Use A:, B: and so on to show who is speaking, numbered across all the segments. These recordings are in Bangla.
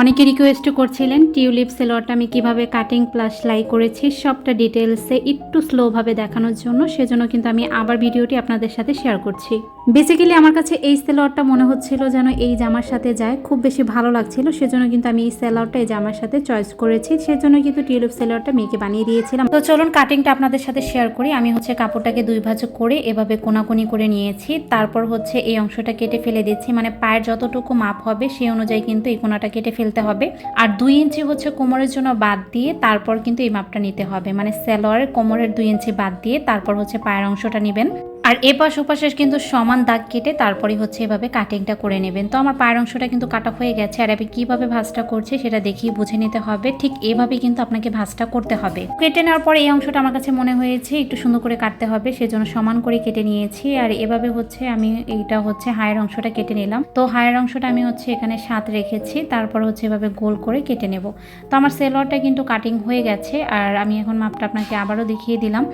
A: অনেকে রিকোয়েস্ট করছিলেন টিউলিপ সেলোয়ারটা আমি কীভাবে কাটিং প্লাস সেলাই করেছি, সবটা ডিটেলসে একটু স্লোভাবে দেখানোর জন্য, সেজন্য কিন্তু আমি আবার ভিডিওটি আপনাদের সাথে শেয়ার করছি। বেসিক্যালি আমার কাছে এই সেলোয়ারটা মনে হচ্ছিল যেন এই জামার সাথে যায়, খুব বেশি ভালো লাগছিল, সেজন্য কিন্তু আমি এই সেলোয়ারটা এই জামার সাথে চয়েস করেছি, সেজন্য কিন্তু টিউলিপ সেলোয়ারটা মেয়েকে বানিয়ে দিয়েছিলাম। তো চলুন কাটিংটা আপনাদের সাথে শেয়ার করি, আমি হচ্ছে কাপড়টাকে দুই ভাঁজ করে এভাবে কোনাকুনি করে নিয়েছি, তারপর হচ্ছে এই অংশটা কেটে ফেলে দিচ্ছি মানে পায়ের যতটুকু মাপ হবে, সেই অনুযায়ী কিন্তু এই কোনাটা কেটে ফেলতে হবে। আর দুই ইঞ্চি হচ্ছে কোমরের জন্য বাদ দিয়ে তারপর কিন্তু এই মাপটা নিতে হবে। মানে সেলোয়ারের কোমরের দুই ইঞ্চি বাদ দিয়ে তারপর হচ্ছে পায়ের অংশটা নেবেন। আর এপাশ ওপাশের কিন্তু সমান দাগ কেটে তারপরে হচ্ছে এভাবে কাটিংটা করে নেবেন। তো আমার পায়ের অংশটা কিন্তু কাটা হয়ে গেছে আর আমি কীভাবে ভাঁজটা করছি সেটা দেখিয়ে বুঝে নিতে হবে। ঠিক এভাবেই কিন্তু আপনাকে ভাঁজটা করতে হবে। কেটে নেওয়ার পর এই অংশটা আমার কাছে মনে হয়েছে একটু সুন্দর করে কাটতে হবে, সেজন্য সমান করে কেটে নিয়েছি। আর এভাবে হচ্ছে আমি এইটা হচ্ছে হায়ের অংশটা কেটে নিলাম। তো হায়ের অংশটা আমি হচ্ছে এখানে সাত রেখেছি, তারপর হচ্ছে এভাবে গোল করে কেটে নেব। তো আমার সেলোয়ারটা কিন্তু কাটিং হয়ে গেছে আর আমি এখন মাপটা আপনাকে আবারও দেখিয়ে দিলাম।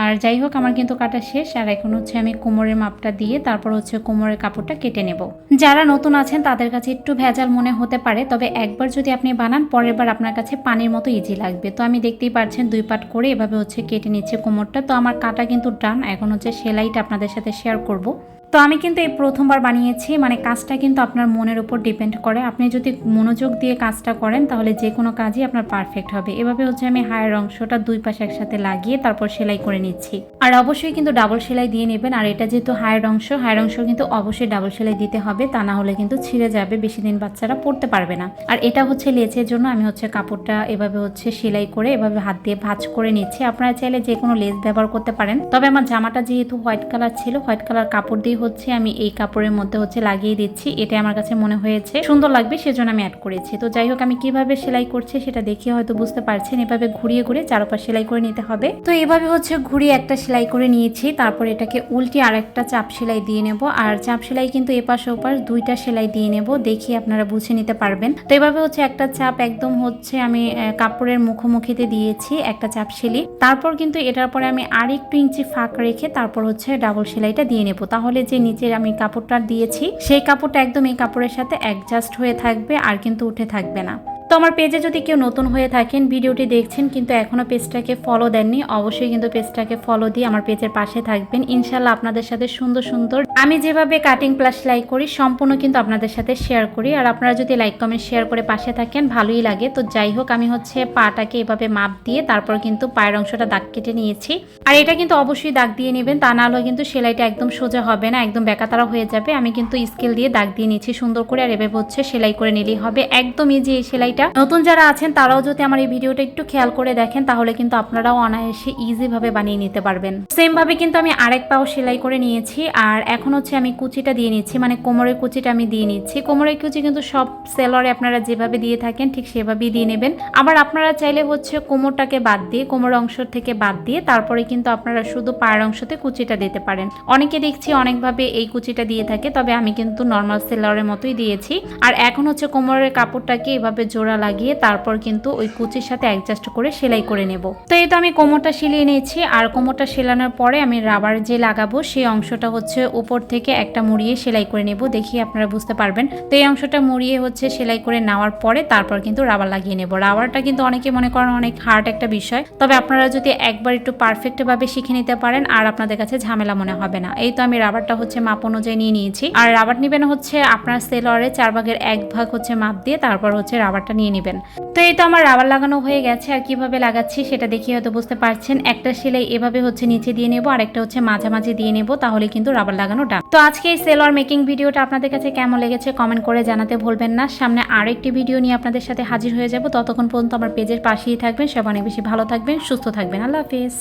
A: আর যাই হোক, আমার কিন্তু কাটা শেষ। আর হচ্ছে আমি কোমরের মাপটা দিয়ে তারপর হচ্ছে কোমরের কাপড়টা কেটে নেব। যারা নতুন আছেন, তাদের কাছে একটু ভেজাল মনে হতে পারে, তবে একবার যদি আপনি বানান, পরের বার আপনার কাছে পানির মতো ইজি লাগবে। তো আমি দেখতেই পাচ্ছেন দুই পাট করে এভাবে হচ্ছে কেটে নিচ্ছে কোমরটা। তো আমার কাটা কিন্তু ডান এখন হচ্ছে সেলাইটা আপনাদের সাথে শেয়ার করব। তো আমি কিন্তু এই প্রথমবার বানিয়েছি মানে কাজটা কিন্তু আপনার মনের উপর ডিপেন্ড করে। আপনি যদি মনোযোগ দিয়ে কাজটা করেন, তাহলে যে কোনো কাজই আপনার পারফেক্ট হবে। এভাবে হচ্ছে আমি হায়ের অংশটা দুই পাশে একসাথে লাগিয়ে তারপর সেলাই করে নিচ্ছি। আর অবশ্যই কিন্তু ডাবল সেলাই দিয়ে নেবেন। আর এটা যেহেতু হায়ের অংশ হায়ের অংশ কিন্তু অবশ্যই ডাবল সেলাই দিতে হবে। তা না হলে কিন্তু ছিঁড়ে যাবে, বেশি দিন বাচ্চারা পড়তে পারবে না। আর এটা হচ্ছে লেচের জন্য আমি হচ্ছে কাপড়টা এভাবে হচ্ছে সেলাই করে এভাবে হাত দিয়ে ভাঁজ করে নিচ্ছি। আপনারা চাইলে যে কোনো লেস ব্যবহার করতে পারেন। তবে আমার জামাটা যেহেতু হোয়াইট কালার ছিল, হোয়াইট কালার কাপড় দিয়ে হচ্ছে আমি এই কাপড়ের মধ্যে হচ্ছে লাগিয়ে দিচ্ছি। এটা আমার কাছে মনে হয়েছে। সুন্দর লাগবে, সেজন্য আমি অ্যাড করেছি। তো যাই হোক, আমি কীভাবে সেলাই করছি সেটা দেখিয়ে হয়তো বুঝতে পারছেন। এভাবে ঘুরিয়ে ঘুরিয়ে চারোপাশ সেলাই করে নিতে হবে। তো এভাবে হচ্ছে ঘুরিয়ে একটা সেলাই করে নিয়েছি। তারপর এটাকে উল্টে আর একটা চাপ সেলাই দিয়ে নেব। আর চাপ সেলাই কিন্তু এপাশ ওপাশ দুইটা সেলাই দিয়ে নেব। দেখি আপনারা বুঝে নিতে পারবেন। তো এভাবে হচ্ছে একটা চাপ একদম হচ্ছে আমি কাপড়ের মুখোমুখিতে দিয়েছি একটা চাপ সেলি। তারপর কিন্তু এটার পরে আমি আর একটু ইঞ্চি ফাঁক রেখে তারপর হচ্ছে ডাবল সেলাইটা দিয়ে নেব। তাহলে যে নিচের আমি কাপড়টা দিয়েছি, সেই কাপড়টা একদম এই কাপড়ের সাথে অ্যাডজাস্ট হয়ে থাকবে আর কিন্তু উঠে থাকবে না। তো আমার পেজে যদি কেউ নতুন হয়ে থাকেন, ভিডিওটি দেখছেন, কিন্তু এখনও পেজটাকে ফলো দেননি, অবশ্যই কিন্তু পেজটাকে ফলো দিয়ে আমার পেজের পাশে থাকবেন। ইনশাল্লাহ আপনাদের সাথে সুন্দর সুন্দর, আমি যেভাবে কাটিং প্লাস লাইক করি, সম্পূর্ণ কিন্তু আপনাদের সাথে শেয়ার করি। আর আপনারা যদি লাইক কমেন্ট শেয়ার করে পাশে থাকেন, ভালোই লাগে। তো যাই হোক, আমি হচ্ছে পাটাকে এভাবে মাপ দিয়ে তারপর কিন্তু পায়ের অংশটা দাগ কেটে নিয়েছি। আর এটা কিন্তু অবশ্যই দাগ দিয়ে নেবেন, তা না হলে কিন্তু সেলাইটা একদম সোজা হবে না, একদম বেকাতারা হয়ে যাবে। আমি কিন্তু স্কেল দিয়ে দাগ দিয়ে নিয়েছি সুন্দর করে, আর এভাবে হচ্ছে সেলাই করে নিলেই হবে। একদম ইজি এই সেলাইটা। নতুন যারা আছেন, তারাও যদি আমার এই ভিডিওটা একটু খেয়াল করে দেখেন, তাহলে কিন্তু আপনারাও অনায়াসে ইজি ভাবে বানিয়ে নিতে পারবেন। সেম ভাবে কিন্তু আমি আরেক পাও সেলাই করে নিয়েছি, আর এখন হচ্ছে আমি কুচিটা দিয়ে নিচ্ছি মানে কোমরের কুচিটা আমি দিয়ে নিচ্ছি। কোমরের কুচি কিন্তু সব সেলরে আপনারা যেভাবে দিয়ে থাকেন, ঠিক সেভাবেই দিয়ে নেবেন। আবার আপনারা চাইলে হচ্ছে কোমরটাকে বাদ দিয়ে, কোমর অংশ থেকে বাদ দিয়ে, তারপরে কিন্তু আপনারা শুধু পায়ের অংশতে কুচিটা দিতে পারেন। অনেকে দেখছি অনেকভাবে এই কুচিটা দিয়ে থাকে, তবে আমি কিন্তু নর্মাল সেলারের মতোই দিয়েছি। আর এখন হচ্ছে কোমরের কাপড়টাকে এভাবে জোড়া লাগিয়ে তারপর কিন্তু ওই কুচির সাথে অ্যাডজাস্ট করে সেলাই করে নেব। তো এই তো আমি কোমরটা সেলিয়ে নিয়েছি। আর কোমরটা সেলানোর পরে আমি রাবার যে লাগাবো সেই অংশটা হচ্ছে উপর থেকে একটা মুড়িয়ে সেলাই করে নেব। দেখি আপনারা বুঝতে পারবেন। তো এই অংশটা মুড়িয়ে হচ্ছে সেলাই করে নেওয়ার পরে তারপর কিন্তু রাবার লাগিয়ে নেব। রাবারটা কিন্তু অনেকে মনে করেন অনেক হার্ড একটা বিষয়। তবে আপনারা যদি একবার একটু পারফেক্টভাবে শিখে নিতে পারেন, আর আপনাদের কাছে ঝামেলা মনে হবে না। এই তো আমি রাবারটা হচ্ছে মাপ অনুযায়ী নিয়ে নিয়েছি। আর রাবার নেবেন হচ্ছে আপনার সেলরে চার ভাগের এক ভাগ হচ্ছে মাপ দিয়ে, তারপর হচ্ছে রাবারটা নিয়ে নেবেন। তো এই তো আমার রাবার লাগানো হয়ে গেছে, আর কীভাবে লাগাচ্ছি সেটা দেখে হয়তো বুঝতে পারছেন। একটা সেলাই এভাবে হচ্ছে নিচে দিয়ে নেব আর একটা হচ্ছে মাঝামাঝি দিয়ে নেব, তাহলে কিন্তু রাবার লাগানো ডান। তো আজকে এই সেলর মেকিং ভিডিওটা আপনাদের কাছে কেমন লেগেছে কমেন্ট করে জানাতে ভুলবেন না। সামনে আরেকটি ভিডিও নিয়ে আপনাদের সাথে হাজির হয়ে যাব। ততক্ষণ পর্যন্ত আমার পেজের পাশেই থাকবেন। সব অনেক বেশি ভালো থাকবেন, সুস্থ থাকবেন। আল্লাহ হাফিজ।